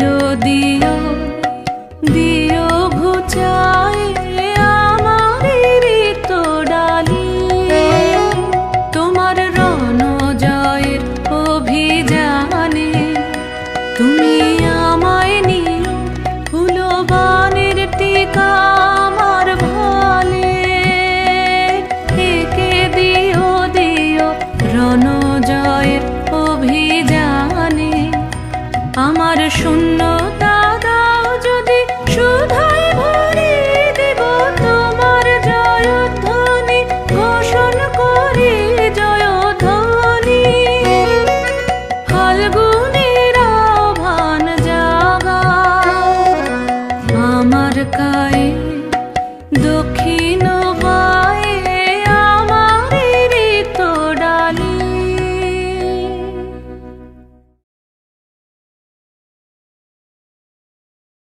দিও দিও দিও ঘুচায়